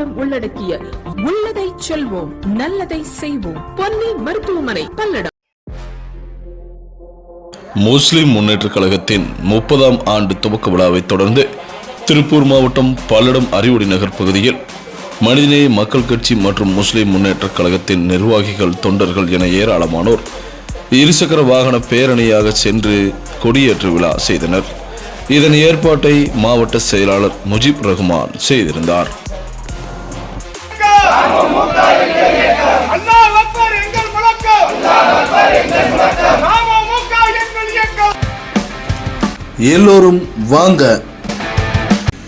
சேவைகளும் உள்ளடக்கிய உள்ளதை செல்வோம் நல்லதை செய்வோம். பொன்னி மருத்துவமனை பல்லடம். முஸ்லிம் முன்னேற்ற கழகத்தின் முப்பதாம் ஆண்டு துவக்க விழாவை தொடர்ந்து திருப்பூர் மாவட்டம் பல்லடம் அறிவுடி நகர் பகுதியில் மனிதநேய மக்கள் கட்சி மற்றும் முஸ்லிம் முன்னேற்ற கழகத்தின் நிர்வாகிகள் தொண்டர்கள் என ஏராளமானோர் இருசக்கர வாகன பேரணியாக சென்று கொடியேற்று விழா செய்தனர். இதன் ஏற்பாட்டை மாவட்ட செயலாளர் முஜிப் ரஹ்மான் செய்திருந்தார். எல்லோரும் வாங்க.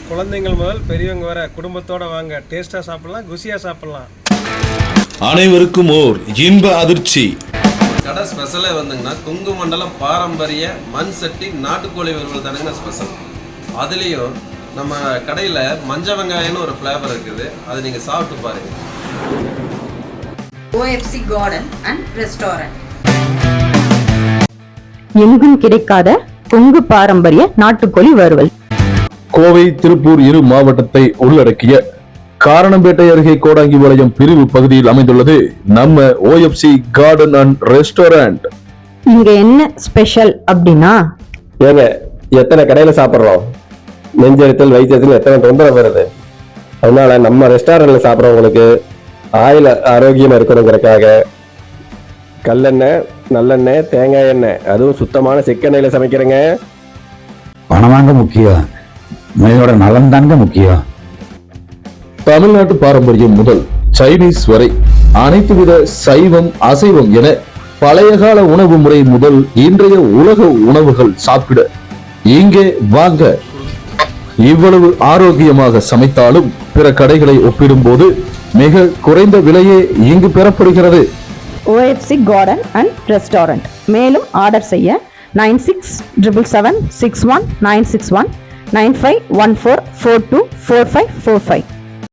குழந்தைங்கள் முதல் பெரியவங்க வர குடும்பத்தோட வாங்க. டேஸ்ட்டாக சாப்பிடலாம் குசியாக சாப்பிடலாம். அனைவருக்கும் ஓர் இன்ப அதிர்ச்சி. கடை ஸ்பெஷலே வந்துங்கன்னா கொங்கு மண்டலம் பாரம்பரிய மண் சட்டி நாட்டுக்கோழி வறுவல் தானுங்க ஸ்பெஷல் அதுலேயும் நம்ம கடையில் மஞ்ச வெங்காயம்னு ஒரு ஃப்ளேவர் இருக்குது. அதை நீங்கள் சாப்பிட்டு பாருங்கள் OFC Garden and Restaurant. எங்கும் கிடைக்காத கொங்கு பாரம்பரிய நாட்டுக்கோழி வறுவல். கோவை திருப்பூர் இரு மாவட்டத்தை உள்ளடக்கிய காரணம்பேட்டை அருகே கோடாங்கி வளையம் பிரிவு பகுதியில் அமைந்துள்ளது நம்ம ஓஎஃப்சி கார்டன் அண்ட் ரெஸ்டாரண்ட் இங்க என்ன ஸ்பெஷல் அப்படின்னா? ஏங்க எத்தனை கடையில் சாப்பிட்றோம்? நெஞ்செரித்தல் வயிற்றுச்சல் எத்தனை தொந்தரவு வருது? அதனால நம்ம ரெஸ்டாரண்ட்ல சாப்பிட்றவங்களுக்கு ஆயில் ஆரோக்கியமா இருக்கணுங்கிறக்காக கல்லெண்ணெய் நல்லெண்ணெய் தேங்காய் எண்ணெய் அதுவும் சுத்தமான செக்கெண்ணெயில் சமைக்கிறேங்க. பணம் வாங்க முக்கியம். மனிதனோட நலன் தாங்க முக்கியம். தமிழ்நாட்டு பாரம்பரியம் முதல் சைனீஸ் வரை அனைத்து வித சைவம் அசைவம் என பழைய கால உணவு முறை முதல் இன்றைய உலக உணவுகள் சாப்பிட இங்கே வாங்க. இவ்வளவு ஆரோக்கியமாக சமைத்தாலும் பிற கடைகளை ஒப்பிடும்போது மிக குறைந்த விலையே இங்கு பெறப்படுகிறது. ஓஎஃப்சி கார்டன் அண்ட் ரெஸ்டாரண்ட் மேலும் ஆர்டர் செய்ய nine six triple seven six one nine six one nine five one four four two four five four five.